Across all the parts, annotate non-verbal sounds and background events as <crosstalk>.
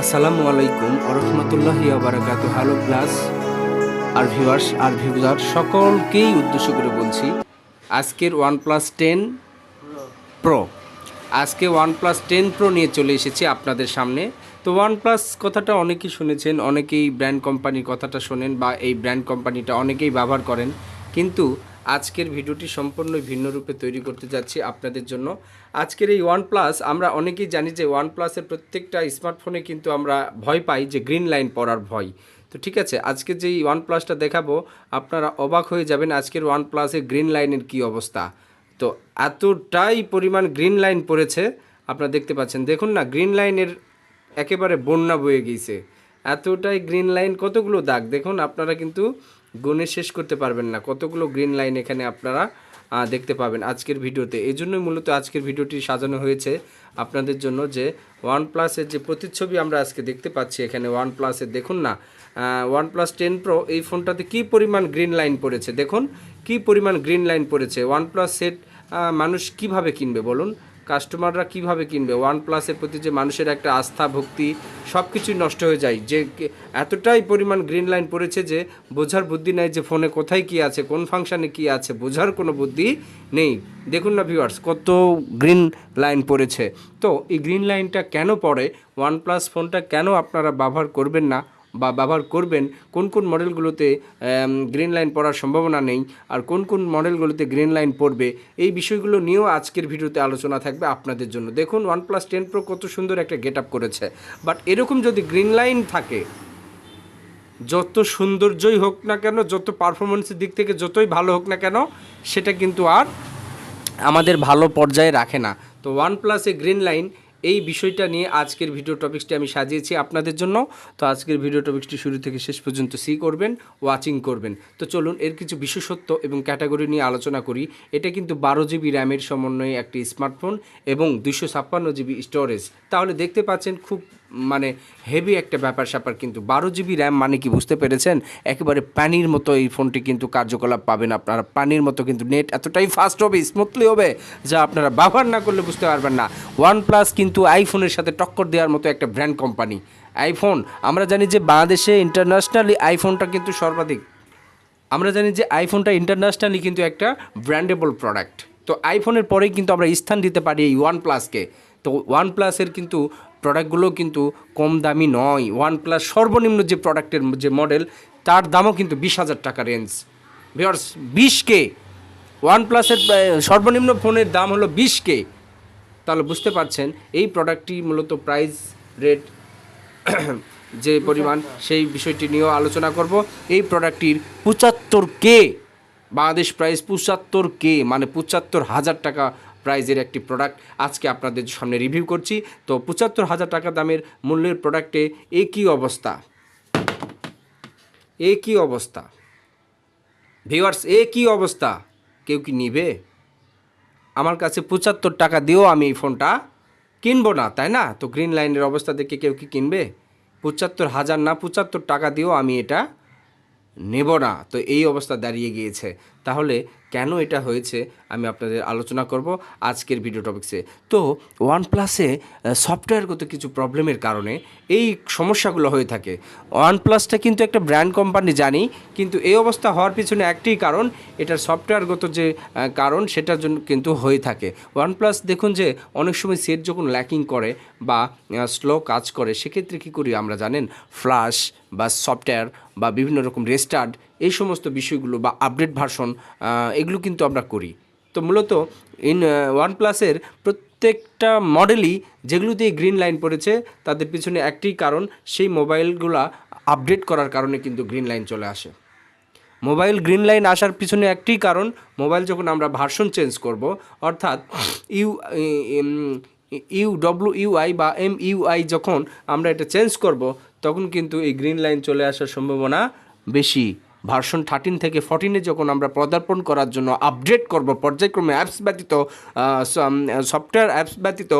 আসসালামু আলাইকুম আরহামতুল্লাহি আবারাকাতু হ্যালো ক্লাস আর ভিউয়ার্স আর ভিউজার সকলকেই উদ্দেশ্য করে বলছি, আজকের ওয়ান প্লাস টেন প্রো আজকে ওয়ান প্লাস টেন প্রো নিয়ে চলে এসেছি আপনাদের সামনে। তো ওয়ান প্লাস কথাটা অনেকেই শুনেছেন, অনেকেই ব্র্যান্ড কোম্পানির কথাটা শোনেন বা এই ব্র্যান্ড কোম্পানিটা অনেকেই ব্যবহার করেন। কিন্তু আজকের ভিডিওটি সম্পূর্ণ ভিন্ন রূপে তৈরি করতে যাচ্ছি আপনাদের জন্য। আজকের এই ওয়ান প্লাস আমরা অনেকেই জানি যে ওয়ান প্লাসের প্রত্যেকটা স্মার্টফোনে কিন্তু আমরা ভয় পাই যে গ্রিন লাইন পড়ার ভয়। তো ঠিক আছে, আজকে যেই ওয়ান প্লাসটা দেখাবো, আপনারা অবাক হয়ে যাবেন আজকের ওয়ান প্লাসের গ্রিন লাইনের কী অবস্থা। তো এতটাই পরিমাণ গ্রিন লাইন পড়েছে, আপনারা দেখতে পাচ্ছেন। দেখুন না গ্রিন লাইনের একেবারে বন্যা বয়ে গিয়েছে এতটাই গ্রিন লাইন কতগুলো দাগ? দেখুন, আপনারা কিন্তু গুণে শেষ করতে পারবেন না। কতগুলো গ্রিন লাইন এখানে আপনারা দেখতে পাবেন আজকের ভিডিওতে। এই জন্যই মূলত আজকের ভিডিওটি সাজানো হয়েছে আপনাদের জন্য যে ওয়ান প্লাসের যে প্রতিচ্ছবি আমরা আজকে দেখতে পাচ্ছি এখানে ওয়ান প্লাসের দেখুন না ওয়ান প্লাস টেন প্রো এই ফোনটাতে কী পরিমাণ গ্রিন লাইন পড়েছে? দেখুন, কী পরিমাণ গ্রিন লাইন পড়েছে? ওয়ান প্লাস সেট মানুষ কীভাবে কিনবে বলুন? কাস্টমাররা কীভাবে কিনবে? ওয়ান প্লাসের প্রতি যে মানুষের একটা আস্থা, ভক্তি সব কিছুই নষ্ট হয়ে যায়। যে এতটাই পরিমাণ গ্রিন লাইন পড়েছে যে বোঝার বুদ্ধি নেই যে ফোনে কোথায় কি আছে, কোন ফাংশানে কি আছে, বোঝার কোনো বুদ্ধি নেই। দেখুন না ভিউয়ার্স কত গ্রিন লাইন পড়েছে। তো এই গ্রিন লাইনটা কেন পড়ে? ওয়ান প্লাস ফোনটা কেন আপনারা ব্যবহার করবেন না? বা ব্যবহার করবেন, কোন কোন মডেলগুলোতে গ্রিন লাইন পড়ার সম্ভাবনা নেই আর কোন কোন মডেলগুলোতে গ্রিন লাইন পড়বে, এই বিষয়গুলো নিয়েও আজকের ভিডিওতে আলোচনা থাকবে আপনাদের জন্য। দেখুন ওয়ান প্লাস টেন প্রো কত সুন্দর একটা গেট আপ করেছে। বাট এরকম যদি গ্রিন লাইন থাকে, যত সৌন্দর্যই হোক না কেন, যত পারফরমেন্সের দিক থেকে যতই ভালো হোক না কেন, সেটা কিন্তু আর আমাদের ভালো পর্যায়ে রাখে না। তো ওয়ান প্লাসে গ্রিন লাইন এই বিষয়টা নিয়ে আজকের ভিডিও টপিক্সটি আমি সাজিয়েছি আপনাদের জন্য। তো আজকের ভিডিও টপিক্সটি শুরু থেকে শেষ পর্যন্ত সি করবেন ওয়াচিং করবেন। তো চলুন এর কিছু বিশেষত্ব এবং ক্যাটাগরি নিয়ে আলোচনা করি। এটা কিন্তু বারো জিবি র্যামের সমন্বয়ে একটি স্মার্টফোন এবং দুশো ছাপ্পান্ন জিবি স্টোরেজ তাহলে দেখতে পাচ্ছেন খুব মানে হেভি একটা ব্যাপার স্যাপার, কিন্তু বারো জিবি র্যাম মানে কি বুঝতে পেরেছেন? একেবারে পানির মতো এই ফোনটি কিন্তু কার্যকলাপ পাবেন আপনারা। পানির মতো কিন্তু নেট এতটাই ফাস্ট হবে স্মুথলি হবে, যা আপনারা ব্যবহার না করলে বুঝতে পারবেন না। ওয়ান প্লাস কিন্তু আইফোনের সাথে টক্কর দেওয়ার মতো একটা ব্র্যান্ড কোম্পানি আইফোন আমরা জানি যে বাংলাদেশে ইন্টারন্যাশনালি আইফোনটা কিন্তু সর্বাধিক। আমরা জানি যে আইফোনটা ইন্টারন্যাশনালি কিন্তু একটা ব্র্যান্ডেবল প্রোডাক্ট তো আইফোনের পরেই কিন্তু আমরা স্থান দিতে পারি এই ওয়ান প্লাসকে তো ওয়ান প্লাসের কিন্তু প্রোডাক্টগুলো কিন্তু কম দামি নয়। ওয়ান প্লাস সর্বনিম্ন যে প্রোডাক্টের যে মডেল তার দামও কিন্তু বিশ হাজার টাকা রেঞ্জ ভিওর্স বিশ কে ওয়ান প্লাসের সর্বনিম্ন ফোনের দাম হলো বিশ কে। তাহলে বুঝতে পারছেন, এই প্রোডাক্টটি মূলত প্রাইস রেট <coughs> যে পরিমাণ, সেই বিষয়টি নিয়েও আলোচনা করব। এই প্রোডাক্টটির পঁচাত্তর কে, বাংলাদেশ প্রাইস পঁচাত্তর কে মানে পঁচাত্তর হাজার টাকা প্রাইজের একটি প্রোডাক্ট আজকে আপনাদের সামনে রিভিউ করছি। তো পঁচাত্তর হাজার টাকা দামের মূল্যের প্রোডাক্টে এ কী অবস্থা? এ কী অবস্থা? ভিওয়ার্স এ কী অবস্থা? কেউ কি নিবে? আমার কাছে পঁচাত্তর টাকা দিয়েও আমি এই ফোনটা কিনবো না, তাই না? তো গ্রিন লাইনের অবস্থা দেখে কেউ কি কিনবে? পঁচাত্তর হাজার না, পঁচাত্তর টাকা দিয়েও আমি এটা নেব না। তো এই অবস্থা দাঁড়িয়ে গিয়েছে। তাহলে কেন এটা হয়েছে আমি আপনাদের আলোচনা করব আজকের ভিডিও টপিক্সে তো ওয়ান প্লাসে সফটওয়্যারগত কিছু প্রবলেমের কারণে এই সমস্যাগুলো হয়ে থাকে। ওয়ান প্লাসটা কিন্তু একটা ব্র্যান্ড কোম্পানি জানি, কিন্তু এই অবস্থা হওয়ার পিছনে একটি কারণ, এটার সফটওয়্যারগত যে কারণ, সেটার জন্য কিন্তু হয়ে থাকে। ওয়ান প্লাস দেখুন যে, অনেক সময় সেট যখন ল্যাকিং করে বা স্লো কাজ করে, সেক্ষেত্রে কী করি আমরা জানেন? ফ্লাশ বা সফটওয়্যার বা বিভিন্ন রকম রেস্টার্ট এই সমস্ত বিষয়গুলো বা আপডেট ভার্সন এগুলো কিন্তু আমরা করি। তো মূলত ইন ওয়ান প্লাসের প্রত্যেকটা মডেলই যেগুলোতে গ্রিন লাইন পড়েছে, তাদের পিছনে একটি কারণ, সেই মোবাইলগুলা আপডেট করার কারণে কিন্তু গ্রিন লাইন চলে আসে। মোবাইল গ্রিন লাইন আসার পিছনে একটি কারণ মোবাইল যখন আমরা ভার্সন চেঞ্জ করব, অর্থাৎ ইউ ইউ ডব্লিউ ইউআই বা এম ইউআই যখন আমরা এটা চেঞ্জ করব, তখন কিন্তু এই গ্রিন লাইন চলে আসার সম্ভাবনা বেশি। ভার্সন থার্টিন থেকে ফোরটিনে যখন আমরা পদার্পণ করার জন্য আপডেট করব, পর্যায়ক্রমে অ্যাপস ব্যতীত সফটওয়্যার অ্যাপস ব্যতীত,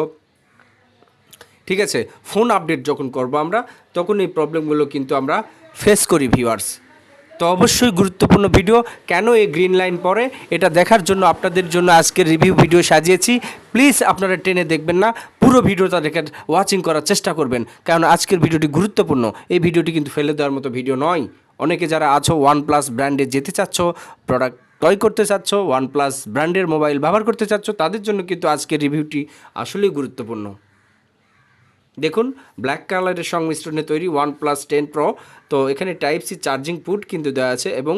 ঠিক আছে, ফোন আপডেট যখন করব আমরা, তখন এই প্রবলেমগুলো কিন্তু আমরা ফেস করি ভিউয়ার্স তো অবশ্যই গুরুত্বপূর্ণ ভিডিও কেন এই গ্রিন লাইন পরে এটা দেখার জন্য আপনাদের জন্য আজকের রিভিউ ভিডিও সাজিয়েছি। প্লিজ আপনারা টেনে দেখবেন না, পুরো ভিডিওটা দেখে ওয়াচিং করার চেষ্টা করবেন, কারণ আজকের ভিডিওটি গুরুত্বপূর্ণ। এই ভিডিওটি কিন্তু ফেলে দেওয়ার মতো ভিডিও নয়। অনেকে যারা আছো ওয়ান প্লাস ব্র্যান্ডে যেতে চাচ্ছ প্রোডাক্ট ক্রয় করতে চাচ্ছ ওয়ান প্লাস ব্র্যান্ডের মোবাইল ব্যবহার করতে চাচ্ছ, তাদের জন্য কিন্তু আজকের রিভিউটি আসলেই গুরুত্বপূর্ণ। দেখুন ব্ল্যাক কালারের সংমিশ্রণে তৈরি ওয়ান প্লাস টেন প্রো তো এখানে টাইপ সি চার্জিং পুট কিন্তু দেওয়া আছে এবং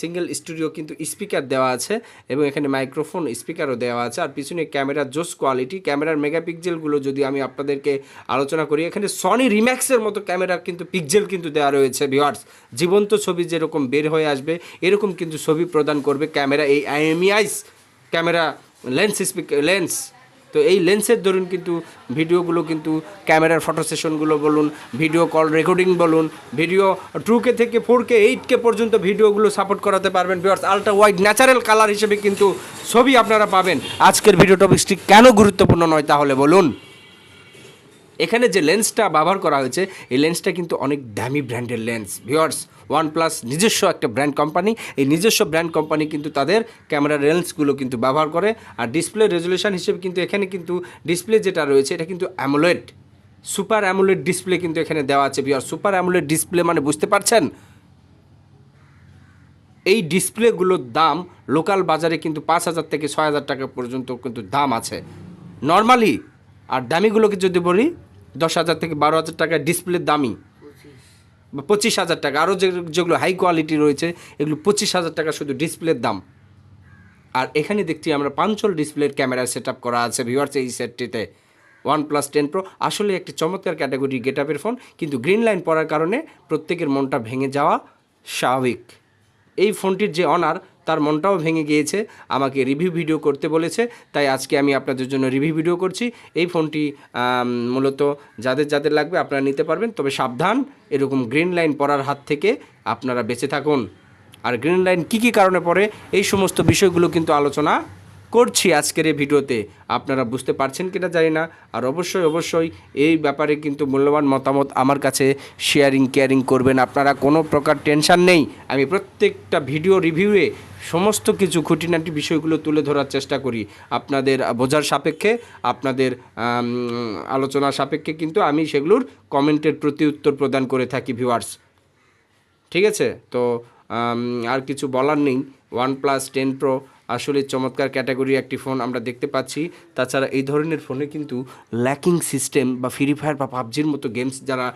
সিঙ্গেল স্টুডিও কিন্তু স্পিকার দেওয়া আছে এবং এখানে মাইক্রোফোন স্পিকারও দেওয়া আছে। আর পিছনে ক্যামেরার জোস কোয়ালিটি ক্যামেরার মেগাপিক্সেলগুলো যদি আমি আপনাদেরকে আলোচনা করি, এখানে সনি রিম্যাক্সের মতো ক্যামেরা কিন্তু পিক্সেল কিন্তু দেওয়া রয়েছে ভিওয়ার্স জীবন্ত ছবি যেরকম বের হয়ে আসবে, এরকম কিন্তু ছবি প্রদান করবে ক্যামেরা এই আইএমইআইস ক্যামেরা লেন্স স্পিক লেন্স তো এই লেন্সের ধরুন কিন্তু ভিডিওগুলো কিন্তু ক্যামেরার ফটো সেশনগুলো বলুন ভিডিও কল রেকর্ডিং বলুন ভিডিও টু কে থেকে ফোর কে এইট কে পর্যন্ত ভিডিওগুলো সাপোর্ট করাতে পারবেন because ultra wide natural colour হিসেবে কিন্তু ছবি আপনারা পাবেন। আজকের ভিডিও টপিক্সটি কেন গুরুত্বপূর্ণ নয় তাহলে বলুন। এখানে যে লেন্সটা ব্যবহার করা হয়েছে, এই লেন্সটা কিন্তু অনেক দামি ব্র্যান্ডের লেন্স ভিওয়ার্স ওয়ান প্লাস নিজস্ব একটা ব্র্যান্ড কোম্পানি এই নিজস্ব ব্র্যান্ড কোম্পানি কিন্তু তাদের ক্যামেরার লেন্সগুলো কিন্তু ব্যবহার করে। আর ডিসপ্লে রেজলিউশন হিসেবে কিন্তু এখানে কিন্তু ডিসপ্লে যেটা রয়েছে, এটা কিন্তু অ্যামোলেড সুপার অ্যামোলেড ডিসপ্লে কিন্তু এখানে দেওয়া আছে ভিওয়ার সুপার অ্যামোলেড ডিসপ্লে মানে বুঝতে পারছেন? এই ডিসপ্লেগুলোর দাম লোকাল বাজারে কিন্তু পাঁচ হাজার থেকে ছয় হাজার টাকা পর্যন্ত কিন্তু দাম আছে। নর্মালি আর দামিগুলোকে যদি বলি দশ হাজার থেকে বারো হাজার টাকা ডিসপ্লের দামি বা পঁচিশ হাজার টাকা। আরও যেগুলো হাই কোয়ালিটি রয়েছে, এগুলো পঁচিশ হাজার টাকা শুধু ডিসপ্লের দাম। আর এখানে দেখছি আমরা পাঞ্চল ডিসপ্লের ক্যামেরা সেট আপ করা আছে ভিউয়ার্স এই সেটটিতে ওয়ান প্লাস টেন প্রো আসলে একটি চমৎকার ক্যাটাগরি গেট আপের ফোন কিন্তু গ্রিন লাইন পড়ার কারণে প্রত্যেকের মনটা ভেঙে যাওয়া স্বাভাবিক। এই ফোনটির যে অনার তার মনটাও ভেঙে গিয়েছে, আমাকে রিভিউ ভিডিও করতে বলেছে, তাই আজকে আমি আপনাদের জন্য রিভিউ ভিডিও করছি। এই ফোনটি মূলত যাদের যাদের লাগবে আপনারা নিতে পারবেন, তবে সাবধান, এরকম গ্রিন লাইন পড়ার হাত থেকে আপনারা বেঁচে থাকুন। আর গ্রিন লাইন কী কী কারণে পড়ে, এই সমস্ত বিষয়গুলো কিন্তু আলোচনা করছি আজকের এই ভিডিওতে। আপনারা বুঝতে পারছেন কিনা জানি না। আর অবশ্যই অবশ্যই এই ব্যাপারে কিন্তু মূল্যবান মতামত আমার কাছে শেয়ারিং কেয়ারিং করবেন আপনারা। কোনো প্রকার টেনশন নেই। আমি প্রত্যেকটা ভিডিও রিভিউয়ে সমস্ত কিছু খুঁটিনাটি বিষয়গুলো তুলে ধরার চেষ্টা করি। আপনাদের বোঝার সাপেক্ষে, আপনাদের আলোচনা সাপেক্ষে কিন্তু আমি সেগুলোর কমেন্টের প্রতি উত্তর প্রদান করে থাকি ভিউয়ার্স ঠিক আছে? তো আর কিছু বলার নেই। ওয়ান প্লাস টেন প্রো আসলে চমৎকার ক্যাটাগরি একটি ফোন আমরা দেখতে পাচ্ছি। তাছাড়া এই ধরনের ফোনে কিন্তু ল্যাকিং সিস্টেম বা ফ্রি ফায়ার বা পাবজির মতো গেমস যারা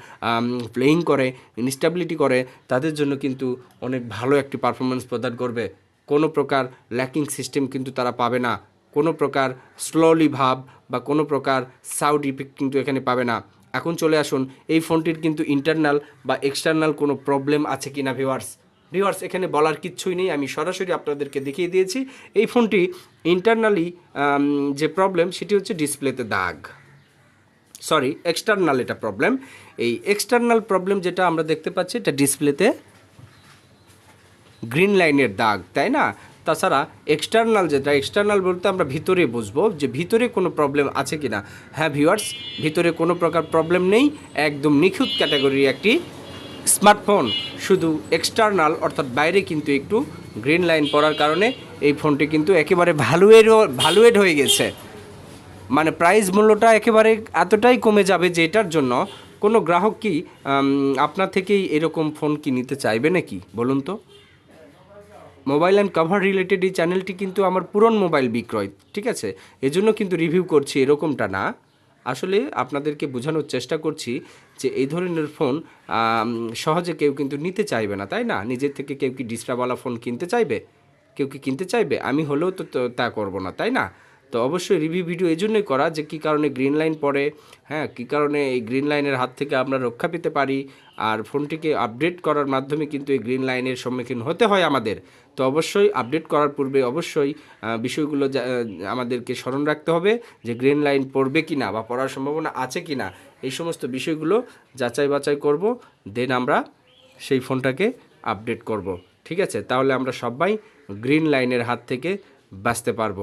প্লেয়িং করে ইনস্টেবিলিটি করে, তাদের জন্য কিন্তু অনেক ভালো একটি পারফরমেন্স প্রদান করবে। কোনো প্রকার ল্যাকিং সিস্টেম কিন্তু তারা পাবে না। কোনো প্রকার স্লোলি ভাব বা কোনো প্রকার সাউড ইফেক্ট কিন্তু এখানে পাবে না। এখন চলে আসুন, এই ফোনটির কিন্তু ইন্টারনাল বা এক্সটার্নাল কোনো প্রবলেম আছে কি না ভিওয়ার্স ভিওয়ার্স এখানে বলার কিচ্ছুই নেই। আমি সরাসরি আপনাদেরকে দেখিয়ে দিয়েছি। এই ফোনটি ইন্টারনালি যে প্রবলেম সেটি হচ্ছে ডিসপ্লেতে দাগ। সরি এক্সটার্নাল এটা প্রবলেম এই এক্সটার্নাল প্রবলেম যেটা আমরা দেখতে পাচ্ছি, এটা ডিসপ্লেতে গ্রিন লাইনের দাগ, তাই না? তাছাড়া এক্সটার্নাল যেটা এক্সটার্নাল বলতে আমরা ভিতরে বুঝব যে ভিতরে কোনো প্রবলেম আছে কি না হ্যাঁ ভিউয়ার্স ভিতরে কোনো প্রকার প্রবলেম নেই। একদম নিখুঁত ক্যাটাগরির একটি স্মার্টফোন শুধু এক্সটার্নাল অর্থাৎ বাইরে কিন্তু একটু গ্রিন লাইন পড়ার কারণে এই ফোনটি কিন্তু একেবারে ভ্যালুয়েড ভ্যালুয়েড হয়ে গেছে। মানে প্রাইস মূল্যটা একেবারে এতটাই কমে যাবে যে এটার জন্য কোনো গ্রাহক কি আপনার থেকেই এরকম ফোন কি নিতে চাইবে নাকি? বলুন তো। মোবাইল অ্যান্ড কভার রিলেটেড এই চ্যানেলটি কিন্তু আমার পুরন মোবাইল বিক্রয়, ঠিক আছে? এজন্য কিন্তু রিভিউ করছি এরকমটা না। আসলে আপনাদেরকে বোঝানোর চেষ্টা করছি যে এই ধরনের ফোন সহজে কেউ কিন্তু নিতে চাইবে না, তাই না? নিজের থেকে কেউ কি ডিসপ্লেওয়ালা ফোন কিনতে চাইবে? কেউ কি কিনতে চাইবে? আমি হলেও তো তো করব না, তাই না? তো অবশ্যই রিভিউ ভিডিও এই জন্যই করা যে কী কারণে গ্রিন লাইন পড়ে হ্যাঁ কী কারণে এই গ্রিন লাইনের হাত থেকে আমরা রক্ষা পেতে পারি আর ফোনটিকে আপডেট করার মাধ্যমে কিন্তু এই গ্রিন লাইনের সম্মুখীন হতে হয় আমাদের। তো অবশ্যই আপডেট করার পূর্বে অবশ্যই বিষয়গুলো আমাদেরকে স্মরণ রাখতে হবে যে গ্রিন লাইন পড়বে কি না বা পড়ার সম্ভাবনা আছে কি না এই সমস্ত বিষয়গুলো যাচাই বাছাই করব দেন আমরা সেই ফোনটাকে আপডেট করব। ঠিক আছে? তাহলে আমরা সবাই গ্রিন লাইনের হাত থেকে বাঁচতে পারব।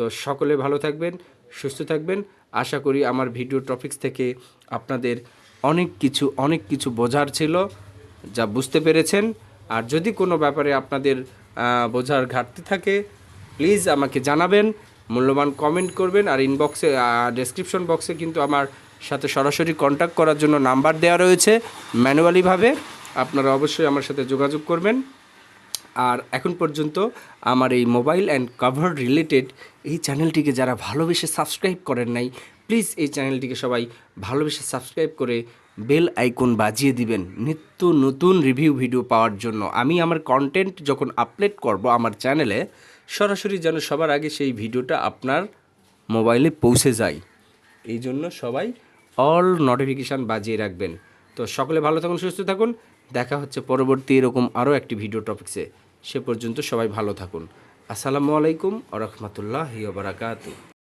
তো সকলে ভালো থাকবেন, সুস্থ থাকবেন। আশা করি আমার ভিডিও টপিক্স থেকে আপনাদের অনেক কিছু অনেক কিছু বোঝার ছিল, যা বুঝতে পেরেছেন। আর যদি কোনো ব্যাপারে আপনাদের বোঝার ঘাটতি থাকে প্লিজ আমাকে জানাবেন, মূল্যবান কমেন্ট করবেন। আর ইনবক্সে ডেসক্রিপশন বক্সে কিন্তু আমার সাথে সরাসরি কন্ট্যাক্ট করার জন্য নাম্বার দেওয়া রয়েছে ম্যানুয়ালিভাবে আপনারা অবশ্যই আমার সাথে যোগাযোগ করবেন। আর এখন পর্যন্ত আমার এই মোবাইল অ্যান্ড কভার রিলেটেড এই চ্যানেলটিকে যারা ভালোবেসে সাবস্ক্রাইব করেন নাই, প্লিজ এই চ্যানেলটিকে সবাই ভালোবেসে সাবস্ক্রাইব করে বেল আইকন বাজিয়ে দিবেন নিত্য নতুন রিভিউ ভিডিও পাওয়ার জন্য। আমি আমার কন্টেন্ট যখন আপলোড করব আমার চ্যানেলে, সরাসরি যেন সবার আগে সেই ভিডিওটা আপনার মোবাইলে পৌঁছে যায়। এই জন্য সবাই অল নোটিফিকেশান বাজিয়ে রাখবেন। তো সকলে ভালো থাকুন, সুস্থ থাকুন। দেখা হচ্ছে পরবর্তী এরকম আরও একটি ভিডিও টপিক্সে সে পর্যন্ত সবাই ভালো থাকুন। আসসালামু আলাইকুম আ রহমতুল্লাহ বারাকাতু